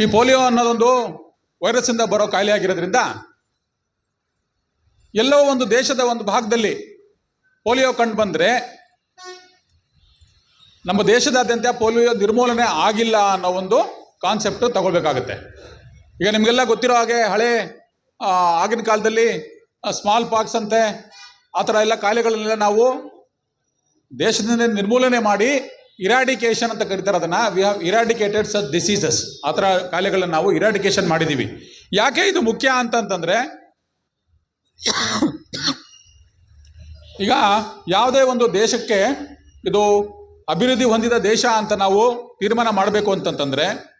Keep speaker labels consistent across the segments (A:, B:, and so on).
A: ಈ ಪೋಲಿಯೋ ಅನ್ನೋದೊಂದು ವೈರಸ್ಸಿಂದ ಬರೋ ಕಾಯಿಲೆ ಆಗಿರೋದ್ರಿಂದ ಎಲ್ಲೋ ಒಂದು ದೇಶದ ಒಂದು ಭಾಗದಲ್ಲಿ ಪೋಲಿಯೋ ಕಂಡು ಬಂದರೆ ನಮ್ಮ ದೇಶದಾದ್ಯಂತ ಪೋಲಿಯೋ ನಿರ್ಮೂಲನೆ ಆಗಿಲ್ಲ ಅನ್ನೋ ಒಂದು ಕಾನ್ಸೆಪ್ಟು ತಗೊಳ್ಬೇಕಾಗತ್ತೆ. ಈಗ ನಿಮಗೆಲ್ಲ ಗೊತ್ತಿರೋ ಹಾಗೆ ಹಳೆ ಆಗಿನ ಕಾಲದಲ್ಲಿ ಸ್ಮಾಲ್ ಪಾಕ್ಸ್ ಅಂತೆ, ಆ ಥರ ಎಲ್ಲ ಕಾಯಿಲೆಗಳನ್ನೆಲ್ಲ ನಾವು ದೇಶದಿಂದ ನಿರ್ಮೂಲನೆ ಮಾಡಿ ಇರಾಡಿಕೇಷನ್ ಅಂತ ಕರೀತಾರೆ ಅದನ್ನು. We have eradicated such diseases ಆ ಥರ ಕಾಯಿಲೆಗಳನ್ನು ನಾವು ಇರಾಡಿಕೇಷನ್ ಮಾಡಿದ್ದೀವಿ. ಯಾಕೆ ಇದು ಮುಖ್ಯ ಅಂತಂತಂದರೆ, ಈಗ ಯಾವುದೇ ಒಂದು ದೇಶಕ್ಕೆ ಇದು ಅಭಿವೃದ್ಧಿ ಹೊಂದಿದ ದೇಶ ಅಂತ ನಾವು ತೀರ್ಮಾನ ಮಾಡಬೇಕು ಅಂತಂತಂದರೆ,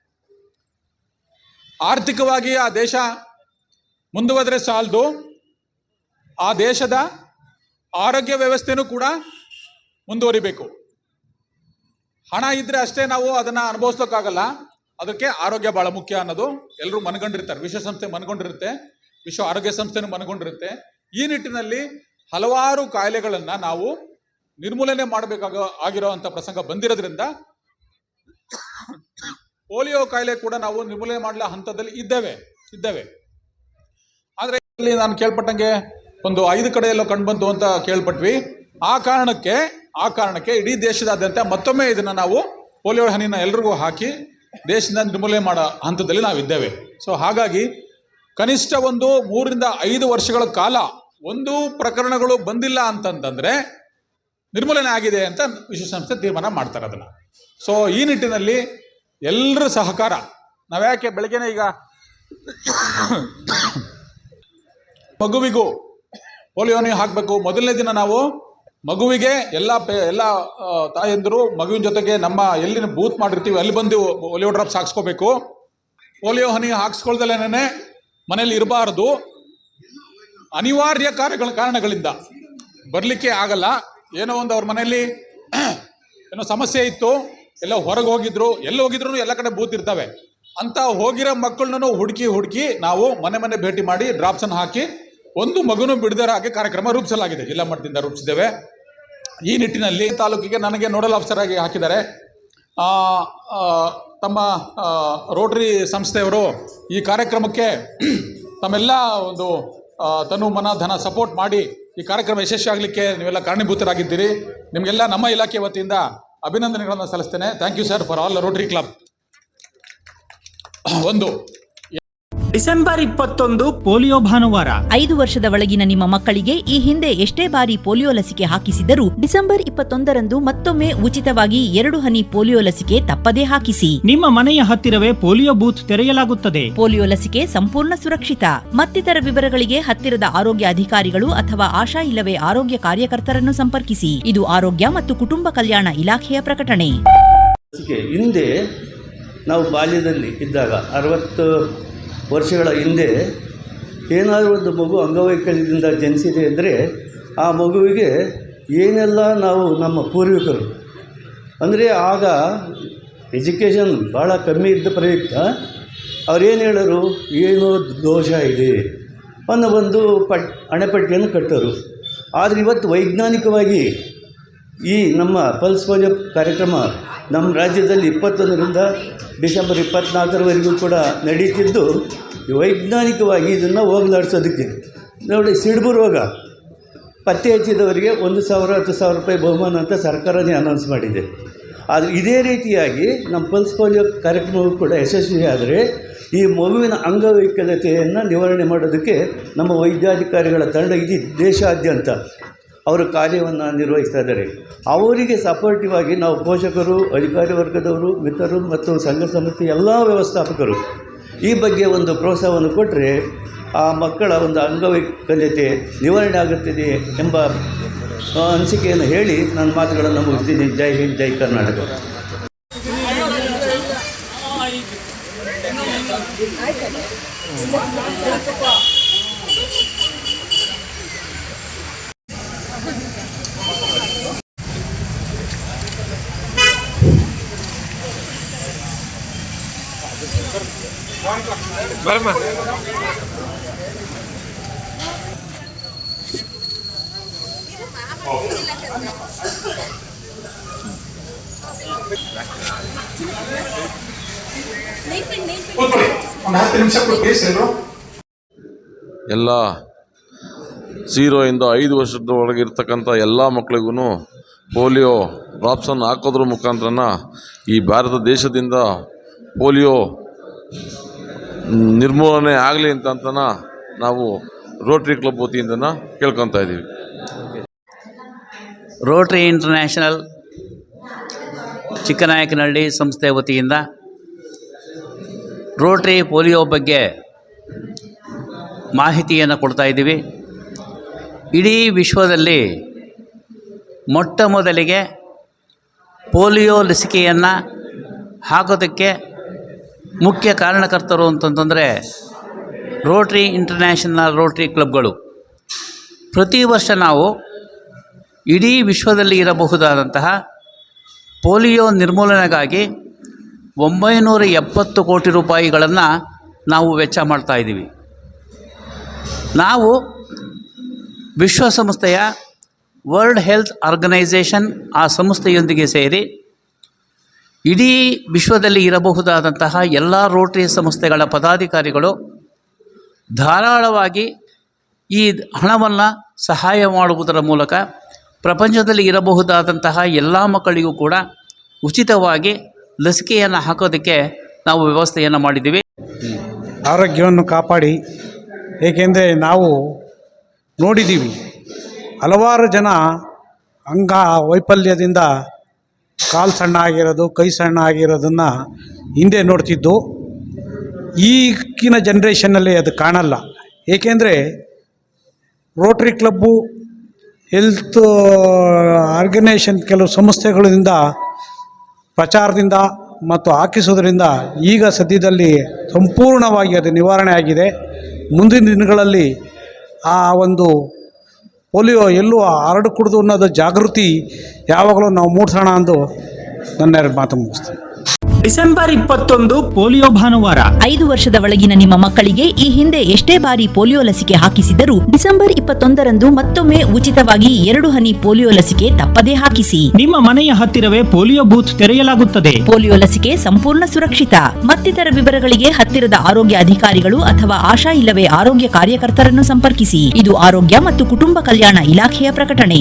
A: ಆರ್ಥಿಕವಾಗಿ ಆ ದೇಶ ಮುಂದುವರೆದ್ರೆ ಸಾಲದು. ಆ ದೇಶದ ಆರೋಗ್ಯ ವ್ಯವಸ್ಥೆನೂ ಕೂಡ ಮುಂದುವರಿಬೇಕು. ಹಣ ಇದ್ದರೆ ಅಷ್ಟೇ ನಾವು ಅದನ್ನು ಅನುಭವಿಸ್ಲಿಕ್ಕಾಗಲ್ಲ. ಅದಕ್ಕೆ ಆರೋಗ್ಯ ಭಾಳ ಮುಖ್ಯ ಅನ್ನೋದು ಎಲ್ಲರೂ ಮನಗೊಂಡಿರ್ತಾರೆ. ವಿಶ್ವಸಂಸ್ಥೆ ಮನಗೊಂಡಿರುತ್ತೆ. ವಿಶ್ವ ಆರೋಗ್ಯ ಸಂಸ್ಥೆನೂ ಮನಗೊಂಡಿರುತ್ತೆ. ಈ ನಿಟ್ಟಿನಲ್ಲಿ ಹಲವಾರು ಕಾಯಿಲೆಗಳನ್ನು ನಾವು ನಿರ್ಮೂಲನೆ ಮಾಡಬೇಕಾಗ ಆಗಿರೋ ಅಂಥ ಪ್ರಸಂಗ ಬಂದಿರೋದ್ರಿಂದ ಪೋಲಿಯೋ ಕಾಯಿಲೆ ಕೂಡ ನಾವು ನಿರ್ಮೂಲನೆ ಮಾಡಲ ಹಂತದಲ್ಲಿ ಇದ್ದೇವೆ ಇದ್ದೇವೆ. ಆದರೆ ಇಲ್ಲಿ ನಾನು ಕೇಳ್ಪಟ್ಟಂಗೆ ಒಂದು ಐದು ಕಡೆಯಲ್ಲೋ ಕಂಡುಬಂತು ಅಂತ ಕೇಳ್ಪಟ್ವಿ. ಆ ಕಾರಣಕ್ಕೆ ಆ ಕಾರಣಕ್ಕೆ ಇಡೀ ದೇಶದಾದ್ಯಂತ ಮತ್ತೊಮ್ಮೆ ಇದನ್ನು ನಾವು ಪೋಲಿಯೋ ಹನಿನ ಎಲ್ರಿಗೂ ಹಾಕಿ ದೇಶದಿಂದ ನಿರ್ಮೂಲನೆ ಮಾಡೋ ಹಂತದಲ್ಲಿ ನಾವಿದ್ದೇವೆ. ಸೊ ಹಾಗಾಗಿ ಕನಿಷ್ಠ ಒಂದು ಮೂರರಿಂದ ಐದು ವರ್ಷಗಳ ಕಾಲ ಒಂದು ಪ್ರಕರಣಗಳು ಬಂದಿಲ್ಲ ಅಂತಂತಂದರೆ ನಿರ್ಮೂಲನೆ ಆಗಿದೆ ಅಂತ ವಿಶ್ವಸಂಸ್ಥೆ ತೀರ್ಮಾನ ಮಾಡ್ತಾರೆ ಅದನ್ನು. ಸೊ ಈ ನಿಟ್ಟಿನಲ್ಲಿ ಎಲ್ಲರ ಸಹಕಾರ, ನಾವ್ಯಾಕೆ ಬೆಳಗ್ಗೆನೆ ಈಗ ಮಗುವಿಗೂ ಪೋಲಿಯೋನಿ ಹಾಕಬೇಕು. ಮೊದಲನೇ ದಿನ ನಾವು ಮಗುವಿಗೆ ಎಲ್ಲ ಪೇ, ಎಲ್ಲ ತಾಯಂದಿರು ಮಗುವಿನ ಜೊತೆಗೆ ನಮ್ಮ ಎಲ್ಲಿ ಬೂತ್ ಮಾಡಿರ್ತೀವಿ, ಅಲ್ಲಿ ಬಂದು ಪೋಲಿಯೋ ಡ್ರಾಪ್ಸ್ ಹಾಕ್ಸ್ಕೋಬೇಕು. ಪೋಲಿಯೋ ಹನಿ ಹಾಕ್ಸ್ಕೊಳ್ದಲೇನೆ ಮನೇಲಿ ಇರಬಾರ್ದು. ಅನಿವಾರ್ಯ ಕಾರ್ಯಗಳ ಕಾರಣಗಳಿಂದ ಬರಲಿಕ್ಕೆ ಆಗಲ್ಲ. ಏನೋ ಒಂದು ಅವ್ರ ಮನೆಯಲ್ಲಿ ಏನೋ ಸಮಸ್ಯೆ ಇತ್ತು, ಎಲ್ಲ ಹೊರಗೆ ಹೋಗಿದ್ರು, ಎಲ್ಲಿ ಹೋಗಿದ್ರು ಎಲ್ಲ ಕಡೆ ಬೂತ್ ಇರ್ತವೆ. ಅಂತ ಹೋಗಿರೋ ಮಕ್ಕಳನ್ನೂ ಹುಡುಕಿ ಹುಡುಕಿ ನಾವು ಮನೆ ಮನೆ ಭೇಟಿ ಮಾಡಿ ಡ್ರಾಪ್ಸನ್ನು ಹಾಕಿ ಒಂದು ಮಗುನು ಬಿಡದರ ಹಾಗೆ ಕಾರ್ಯಕ್ರಮ ರೂಪಿಸಲಾಗಿದೆ. ಜಿಲ್ಲಾ ಮಟ್ಟದಿಂದ ರೂಪಿಸಿದ್ದೇವೆ. ಈ ನಿಟ್ಟಿನಲ್ಲಿ ತಾಲೂಕಿಗೆ ನನಗೆ ನೋಡಲ್ ಆಫೀಸರ್ ಆಗಿ ಹಾಕಿದ್ದಾರೆ. ತಮ್ಮ ರೋಟ್ರಿ ಸಂಸ್ಥೆಯವರು ಈ ಕಾರ್ಯಕ್ರಮಕ್ಕೆ ತಮ್ಮೆಲ್ಲ ಒಂದು ತನು ಮನ ಧನ ಸಪೋರ್ಟ್ ಮಾಡಿ ಈ ಕಾರ್ಯಕ್ರಮ ಯಶಸ್ವಿ ಆಗಲಿಕ್ಕೆ ನೀವೆಲ್ಲ ಕಾರಣೀಭೂತರಾಗಿದ್ದೀರಿ. ನಿಮಗೆಲ್ಲ ನಮ್ಮ ಇಲಾಖೆ ವತಿಯಿಂದ ಅಭಿನಂದನೆಗಳನ್ನು ಸಲ್ಲಿಸ್ತೇನೆ. Thank you sir for all Rotary Club ಒಂದು
B: ಡಿಸೆಂಬರ್ ಇಪ್ಪತ್ತೊಂದು ಪೋಲಿಯೋ ಭಾನುವಾರ.
C: ಐದು ವರ್ಷದ ಒಳಗಿನ ನಿಮ್ಮ ಮಕ್ಕಳಿಗೆ ಈ ಹಿಂದೆ ಎಷ್ಟೇ ಬಾರಿ ಪೋಲಿಯೋ ಲಸಿಕೆ ಹಾಕಿಸಿದರೂ ಡಿಸೆಂಬರ್ ಇಪ್ಪತ್ತೊಂದರಂದು ಮತ್ತೊಮ್ಮೆ ಉಚಿತವಾಗಿ ಎರಡು ಹನಿ ಪೋಲಿಯೋ ಲಸಿಕೆ ತಪ್ಪದೇ ಹಾಕಿಸಿ.
B: ನಿಮ್ಮ ಮನೆಯ ಹತ್ತಿರವೇ ಪೋಲಿಯೋ ಬೂತ್ ತೆರೆಯಲಾಗುತ್ತದೆ.
C: ಪೋಲಿಯೋ ಲಸಿಕೆ ಸಂಪೂರ್ಣ ಸುರಕ್ಷಿತ. ಮತ್ತಿತರ ವಿವರಗಳಿಗೆ ಹತ್ತಿರದ ಆರೋಗ್ಯ ಅಧಿಕಾರಿಗಳು ಅಥವಾ ಆಶಾ ಇಲ್ಲವೇ ಆರೋಗ್ಯ ಕಾರ್ಯಕರ್ತರನ್ನು ಸಂಪರ್ಕಿಸಿ. ಇದು ಆರೋಗ್ಯ ಮತ್ತು ಕುಟುಂಬ ಕಲ್ಯಾಣ ಇಲಾಖೆಯ ಪ್ರಕಟಣೆ.
D: ಹಿಂದೆ ನಾವು ಬಾಲ್ಯದಲ್ಲಿ ಇದ್ದಾಗ ಅರವತ್ತು ವರ್ಷಗಳ ಹಿಂದೆ ಏನಾದರೂ ಒಂದು ಮಗು ಅಂಗವೈಕಲ್ಯದಿಂದ ಜನಿಸಿದೆ ಅಂದರೆ ಆ ಮಗುವಿಗೆ ಏನೆಲ್ಲ ನಾವು ನಮ್ಮ ಪೂರ್ವಿಕರು, ಅಂದರೆ ಆಗ ಎಜುಕೇಷನ್ ಭಾಳ ಕಮ್ಮಿ ಇದ್ದ ಪ್ರಯುಕ್ತ ಅವ್ರೇನು ಹೇಳರು, ಏನೋ ದೋಷ ಇದೆ ಅನ್ನೋ ಒಂದು ಪಟ್, ಅಣೆಪಟ್ಟಿಯನ್ನು ಕಟ್ಟೋರು. ಆದರೆ ಇವತ್ತು ವೈಜ್ಞಾನಿಕವಾಗಿ ಈ ನಮ್ಮ ಪಲ್ಸ್ ಪೋಲಿಯೋ ಕಾರ್ಯಕ್ರಮ ನಮ್ಮ ರಾಜ್ಯದಲ್ಲಿ ಇಪ್ಪತ್ತೊಂದರಿಂದ ಡಿಸೆಂಬರ್ ಇಪ್ಪತ್ತ್ನಾಲ್ಕರವರೆಗೂ ಕೂಡ ನಡೀತಿದ್ದು ವೈಜ್ಞಾನಿಕವಾಗಿ ಇದನ್ನು ಹೋಗಲಾಡಿಸೋದಕ್ಕೆ ನೋಡಿ, ಸಿಡ್ಬು ರೋಗ. ಪತ್ತೆ ಹಚ್ಚಿದವರಿಗೆ ಒಂದು ಸಾವಿರ, ಹತ್ತು ಸಾವಿರ ರೂಪಾಯಿ ಬಹುಮಾನ ಅಂತ ಸರ್ಕಾರನೇ ಅನೌನ್ಸ್ ಮಾಡಿದೆ. ಆದರೆ ಇದೇ ರೀತಿಯಾಗಿ ನಮ್ಮ ಪಲ್ಸ್ ಪೋಲಿಯೋ ಕಾರ್ಯಕ್ರಮವು ಕೂಡ ಯಶಸ್ವಿಯಾದರೆ ಈ ಮಗುವಿನ ಅಂಗವೈಕಲ್ಯತೆಯನ್ನು ನಿವಾರಣೆ ಮಾಡೋದಕ್ಕೆ ನಮ್ಮ ವೈದ್ಯಾಧಿಕಾರಿಗಳ ತಂಡ ಇಡೀ ದೇಶಾದ್ಯಂತ ಅವರು ಕಾರ್ಯವನ್ನು ನಿರ್ವಹಿಸ್ತಾ ಇದ್ದಾರೆ. ಅವರಿಗೆ ಸಪೋರ್ಟಿವ್ ಆಗಿ ನಾವು ಪೋಷಕರು, ಅಧಿಕಾರಿ ವರ್ಗದವರು, ಮಿತ್ರರು ಮತ್ತು ಸಂಘ ಸಂಸ್ಥೆ ಎಲ್ಲ ವ್ಯವಸ್ಥಾಪಕರು ಈ ಬಗ್ಗೆ ಒಂದು ಪ್ರೋತ್ಸಾಹವನ್ನು ಕೊಟ್ಟರೆ ಆ ಮಕ್ಕಳ ಒಂದು ಅಂಗವೈಕಲ್ಯತೆ ನಿವಾರಣೆ ಆಗುತ್ತದೆ ಎಂಬ ಅನಿಸಿಕೆಯನ್ನು ಹೇಳಿ ನನ್ನ ಮಾತುಗಳನ್ನು ಮುಗಿಸ್ತೀನಿ. ಜೈ ಹಿಂದ್, ಜೈ ಕರ್ನಾಟಕ.
A: ಪ್ಲೀಸ್
E: ಎಲ್ಲ ಝೀರೋ ಇಂದ ಐದು ವರ್ಷದ ಒಳಗಿರ್ತಕ್ಕಂಥ ಎಲ್ಲ ಮಕ್ಕಳಿಗೂ ಪೋಲಿಯೋ ಡ್ರಾಪ್ಸನ್ನು ಹಾಕೋದ್ರ ಮುಖಾಂತರನ ಈ ಭಾರತ ದೇಶದಿಂದ ಪೋಲಿಯೋ ನಿರ್ಮೂಲನೆ ಆಗಲಿ ಅಂತ ನಾವು ರೋಟ್ರಿ ಕ್ಲಬ್ ವತಿಯಿಂದ ಕೇಳ್ಕೊತಾ ಇದ್ದೀವಿ
F: ರೋಟ್ರಿ ಇಂಟರ್ನ್ಯಾಷನಲ್ ಚಿಕ್ಕನಾಯಕನಹಳ್ಳಿ ಸಂಸ್ಥೆ ವತಿಯಿಂದ ರೋಟ್ರಿ ಪೋಲಿಯೋ ಬಗ್ಗೆ ಮಾಹಿತಿಯನ್ನು ಕೊಡ್ತಾ ಇದ್ದೀವಿ ಇಡೀ ವಿಶ್ವದಲ್ಲಿ ಮೊಟ್ಟ ಮೊದಲಿಗೆ ಪೋಲಿಯೋ ಲಸಿಕೆಯನ್ನು ಹಾಕೋದಕ್ಕೆ ಮುಖ್ಯ ಕಾರಣಕರ್ತರು ಅಂತಂತಂದರೆ ರೋಟ್ರಿ ಇಂಟರ್ನ್ಯಾಷನಲ್ ರೋಟ್ರಿ ಕ್ಲಬ್ಗಳು. ಪ್ರತಿ ವರ್ಷ ನಾವು ಇಡೀ ವಿಶ್ವದಲ್ಲಿ ಇರಬಹುದಾದಂತಹ ಪೋಲಿಯೋ ನಿರ್ಮೂಲನೆಗಾಗಿ ಒಂಬೈನೂರ ಎಪ್ಪತ್ತು ಕೋಟಿ ರೂಪಾಯಿಗಳನ್ನು ನಾವು ವೆಚ್ಚ ಮಾಡ್ತಾಯಿದ್ದೀವಿ ನಾವು ವಿಶ್ವಸಂಸ್ಥೆಯ ವರ್ಲ್ಡ್ ಹೆಲ್ತ್ ಆರ್ಗನೈಸೇಷನ್ ಆ ಸಂಸ್ಥೆಯೊಂದಿಗೆ ಸೇರಿ ಇಡೀ ವಿಶ್ವದಲ್ಲಿ ಇರಬಹುದಾದಂತಹ ಎಲ್ಲ ರೋಟರಿ ಸಂಸ್ಥೆಗಳ ಪದಾಧಿಕಾರಿಗಳು ಧಾರಾಳವಾಗಿ ಈ ಹಣವನ್ನು ಸಹಾಯ ಮಾಡುವುದರ ಮೂಲಕ ಪ್ರಪಂಚದಲ್ಲಿ ಇರಬಹುದಾದಂತಹ ಎಲ್ಲ ಮಕ್ಕಳಿಗೂ ಕೂಡ ಉಚಿತವಾಗಿ ಲಸಿಕೆಯನ್ನು ಹಾಕೋದಕ್ಕೆ ನಾವು ವ್ಯವಸ್ಥೆಯನ್ನು ಮಾಡಿದ್ದೀವಿ.
G: ಆರೋಗ್ಯವನ್ನು ಕಾಪಾಡಿ, ಏಕೆಂದರೆ ನಾವು ನೋಡಿದ್ದೀವಿ ಹಲವಾರು ಜನ ಅಂಗ ವೈಫಲ್ಯದಿಂದ ಕಾಲು ಸಣ್ಣ ಆಗಿರೋದು, ಕೈ ಸಣ್ಣ ಆಗಿರೋದನ್ನು ಹಿಂದೆ ನೋಡ್ತಿದ್ದು. ಈಗಿನ ಜನ್ರೇಷನ್ನಲ್ಲಿ ಅದು ಕಾಣಲ್ಲ. ಏಕೆಂದರೆ ರೋಟ್ರಿ ಕ್ಲಬ್ಬು ಹೆಲ್ತ್ ಆರ್ಗನೈಸೇಷನ್ ಕೆಲವು ಸಂಸ್ಥೆಗಳಿಂದ, ಪ್ರಚಾರದಿಂದ ಮತ್ತು ಹಾಕಿಸೋದ್ರಿಂದ ಈಗ ಸದ್ಯದಲ್ಲಿ ಸಂಪೂರ್ಣವಾಗಿ ಅದು ನಿವಾರಣೆ ಆಗಿದೆ. ಮುಂದಿನ ದಿನಗಳಲ್ಲಿ ಆ ಒಂದು ಪೋಲಿಯೋ ಎಲ್ಲೂ ಕುಡಿದು ಅನ್ನೋದು ಜಾಗೃತಿ ಯಾವಾಗಲೂ ನಾವು ಮೂಡಿಸೋಣ ಅಂದು ನನ್ನ ಎರಡು ಮಾತು ಮುಗಿಸ್ತೀನಿ.
B: ಡಿಸೆಂಬರ್ ಇಪ್ಪತ್ತೊಂದು ಪೋಲಿಯೋ ಭಾನುವಾರ.
C: ಐದು ವರ್ಷದ ಒಳಗಿನ ನಿಮ್ಮ ಮಕ್ಕಳಿಗೆ ಈ ಹಿಂದೆ ಎಷ್ಟೇ ಬಾರಿ ಪೋಲಿಯೋ ಲಸಿಕೆ ಹಾಕಿಸಿದರೂ ಡಿಸೆಂಬರ್ ಇಪ್ಪತ್ತೊಂದರಂದು ಮತ್ತೊಮ್ಮೆ ಉಚಿತವಾಗಿ ಎರಡು ಹನಿ ಪೋಲಿಯೋ ಲಸಿಕೆ ತಪ್ಪದೇ ಹಾಕಿಸಿ.
B: ನಿಮ್ಮ ಮನೆಯ ಹತ್ತಿರವೇ ಪೋಲಿಯೋ ಬೂತ್ ತೆರೆಯಲಾಗುತ್ತದೆ.
C: ಪೋಲಿಯೋ ಲಸಿಕೆ ಸಂಪೂರ್ಣ ಸುರಕ್ಷಿತ. ಮತ್ತಿತರ ವಿವರಗಳಿಗೆ ಹತ್ತಿರದ ಆರೋಗ್ಯ ಅಧಿಕಾರಿಗಳು ಅಥವಾ ಆಶಾ ಇಲ್ಲವೇ ಆರೋಗ್ಯ ಕಾರ್ಯಕರ್ತರನ್ನು ಸಂಪರ್ಕಿಸಿ. ಇದು ಆರೋಗ್ಯ ಮತ್ತು ಕುಟುಂಬ ಕಲ್ಯಾಣ ಇಲಾಖೆಯ ಪ್ರಕಟಣೆ.